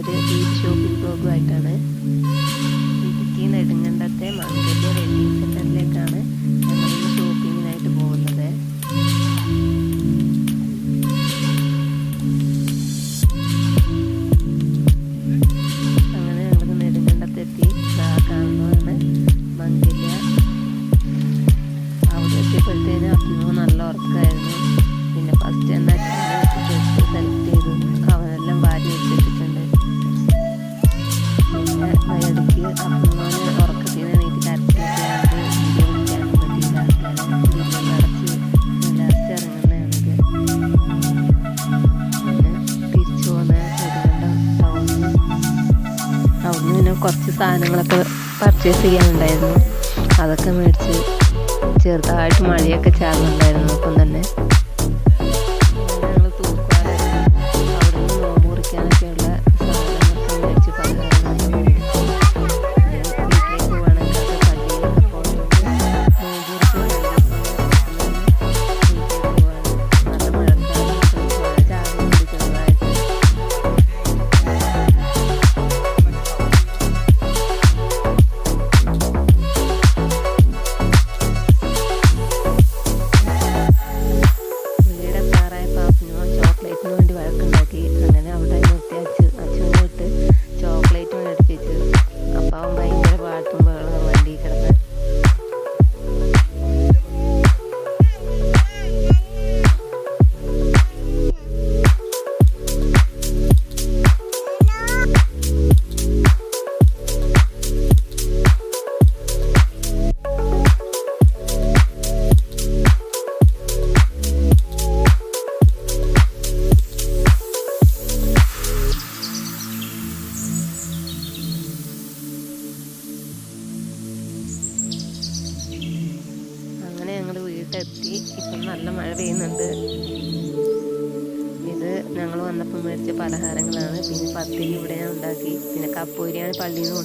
ഒരു ഈ ഷോപ്പിംഗ് ബ്ലോഗുമായിട്ടാണ് ഇടുക്കി നെടുങ്കണ്ടത്തെ മാർക്കറ്റ് റെഡി സെന്ററിലേക്കാണ് ഞങ്ങൾ ഷോപ്പിങ്ങിനായിട്ട് പോകുന്നത്. അങ്ങനെ ഞങ്ങൾ നെടുങ്കണ്ടത്തെത്തി കാണുന്നതാണ് മംഗല്യ അവിടെ എത്തിയപ്പോഴത്തേനും അഭിമുഖം നല്ല ഉറക്കമായിരുന്നു പിന്നെ ഫസ്റ്റ് തന്നെ ലാസ്റ്റ് കുറച്ച് സാധനങ്ങളൊക്കെ പർച്ചേസ് ചെയ്യാനുണ്ടായിരുന്നു അതൊക്കെ മേടിച്ച് ചെറുതായിട്ട് മഴയൊക്കെ ചാറുന്നുണ്ടായിരുന്നു വീട്ടിലെത്തി. ഇപ്പം നല്ല മഴ പെയ്യുന്നുണ്ട്. ഇത് ഞങ്ങൾ വന്നപ്പോൾ മേടിച്ച പലഹാരങ്ങളാണ്. പിന്നെ പത്തിരി ഇവിടെ ഞാൻ ഉണ്ടാക്കി. പിന്നെ കപ്പൂരിയാണ് പള്ളിയിൽ നിന്ന്